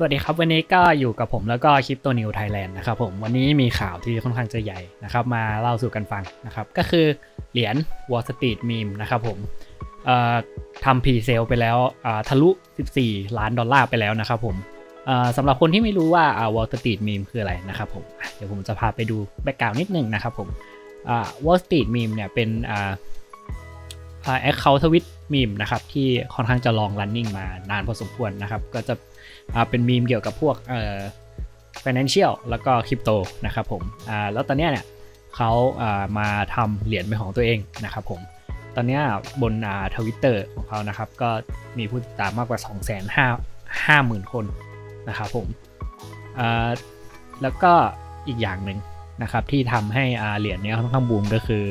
สวัสดีครับ วันนี้ก็อยู่กับผมแล้วก็คลิปตัวนิวไทยแลนด์นะครับผมวันนี้มีข่าวที่ค่อนข้างจะใหญ่นะครับ มาเล่าสู่กันฟังนะครับ ก็คือเหรียญ Wall Street Meme นะครับผมทำพรีเซลไปแล้วทะลุ 14 ล้านดอลลาร์ไปแล้วนะครับผมสำหรับคนที่ไม่รู้ว่าอ่า Wall Street Meme คืออะไรนะครับผมเดี๋ยวผมจะพาไปดูแบ็กกราวน์นิดนึงนะครับผมอ่า Wall Street Meme เนี่ยเป็น แอคเคาท์ทวิตมีมนะครับที่ค่อนข้างจะลองรันนิ่งมานานพอสมควรนะครับ ก็จะเป็นมีมเกี่ยวกับพวกเอ่อ financial แล้วก็คริปโตนะครับผมอ่าแล้วตอนเนี้ยเนี่ยเขาอ่ามาทำเหรียญเป็นของตัวเองนะครับผมตอนเนี้ยบนอ่าทวิตเตอร์ของเขานะครับก็มีผู้ติดตามมากกว่า 2 5 5 0 0 0 0คนนะครับผมอ่าแล้วก็อีกอย่างหนึ่งนะครับที่ทำให้อ่าเหรียญเนี้ยค่อนข้างบูมก็คือ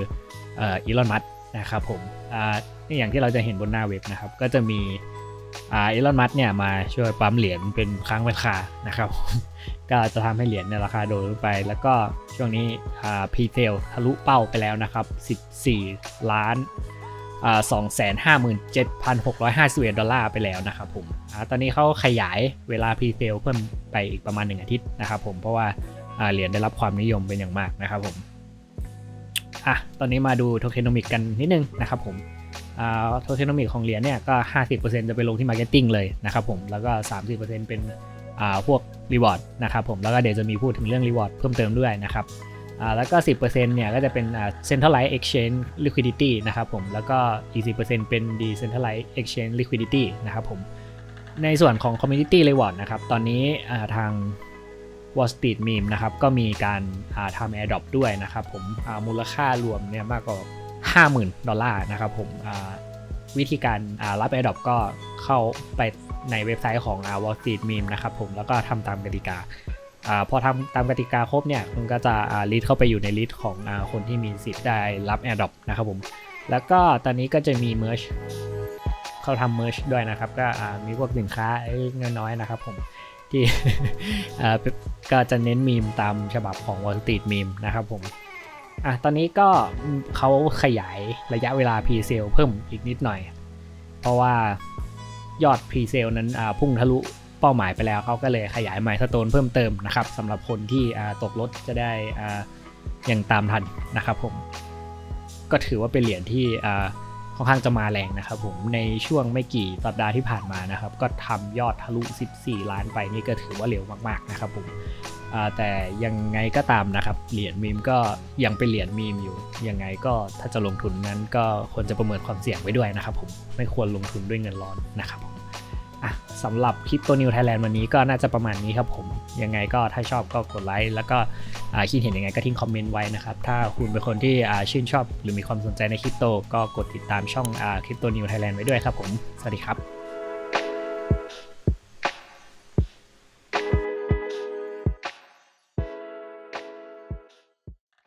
อ่ออีลอนมัส นะครับผมอ่านี่อย่างที่เราจะเห็นบนหน้าเว็บนะครับ ก็จะมีอ่าอีลอนมัสเนี่ยมาช่วยปั๊มเหรียญเป็นครั้งเป็นครานะครับก็จะทำให้เหรียญในยราคาโดดลงไป แล้วก็ช่วงนี้อ่าพีเทลทะลุเป้าไปแล้วนะครับ 14 ล้านอ่า257,651ดอลลาร์ไปแล้วนะครับผมอ่าตอนนี้เขาขยายเวลาพรีเซลเพิ่มไปอีกประมาณ1อาทิตย์นะครับผมเพราะว่าอ่าเหรียญได้รับความนิยมเป็นอย่างมากนะครับผม อะตอนนี้มาดูโทเคน o มิกกันนิดนึงนะครับผมโทเคน o มิกของเหรียญเนี่ยก็ 50%จะไปลงที่มาร์เก็ตติ้งเลยนะครับผมแล้วก็ 30%เป็นอ่าพวกรีวอร์ดนะครับผมแล้วก็เดี๋ยวจะมีพูดถึงเรื่องรีวอร์ดเพิ่มเติมด้วยนะครับอ่าแล้วก็ 10%เนี่ยก็จะเป็นอ่า centralized exchange liquidity นะครับผมแล้วก็อีก10%เป็น decentralized exchange liquidity นะครับผมในส่วนของ Community Reward นะครับตอนนี้อ่าทาง Wall Street Meme นะครับก็มีการาทำ Airdrop ด้วยนะครับผมมูลค่ารวมเนี่ยมากกว่า 50,000 ดอลลาร์นะครับผมวิธีการารับ Airdrop ก็เข้าไปในเว็บไซต์ของอ่า Wall Street Meme นะครับผมแล้วก็ทำตามกติกาอพอทำตามกติกาครบเนี่ยคุณก็จะลิสเข้าไปอยู่ในลิสต์ของอคนที่มีสิทธิ์ได้รับ Airdrop นะครับผมแล้วก็ตอนนี้ก็จะมี Merge เขาทำเมอร์ชด้วยนะครับ ก็มีพวกสินค้าเงินน้อยนะครับผม ที่อาก็จะเน้นมีมตามฉบับของ Wall Street Meme นะครับผมอะตอนนี้ก็เขาขยายระยะเวลา p ีเซลเพิ่มอีกนิดหน่อย เพราะว่ายอด p ีเซลนั้นพุ่งทะลุเป้าหมายไปแล้วเขาก็เลยขยายไมล์สโตนเพิ่มเติมนะครับสำหรับคนที่ตกรถจะได้อย่างตามทันนะครับผมก็ถือว่าเป็นเหรียญที่ ค่อนข้างจะมาแรงนะครับผมในช่วงไม่กี่สัปดาห์ที่ผ่านมานะครับ ก็ทำยอดทะลุ 14 ล้านไปนี่ก็ถือว่าเร็วมากๆนะครับผมแต่ยังไงก็ตามนะครับเหรียญมีมก็ยังเป็นเหรียญมีมอยู่ยังไงก็ถ้าจะลงทุนนั้นก็ควรจะประเมินความเสี่ยงไว้ด้วยนะครับผมไม่ควรลงทุนด้วยเงินร้อนนะครับผม อะสำหรับคลิปตัวนิวไทยแลนด์วันนี้ก็น่าจะประมาณนี้ครับผม ยังไงก็ถ้าชอบก็กดไลค์แล้วก็คิดเห็นยังไงก็ทิ้งคอมเมนต์ไว้นะครับ ถ้าคุณเป็นคนที่ชื่นชอบหรือมีความสนใจในคริปโต ก็กดติดตามช่องคริปโตนิวไทยแลนด์ไว้ด้วยครับผม สวัสดีครับ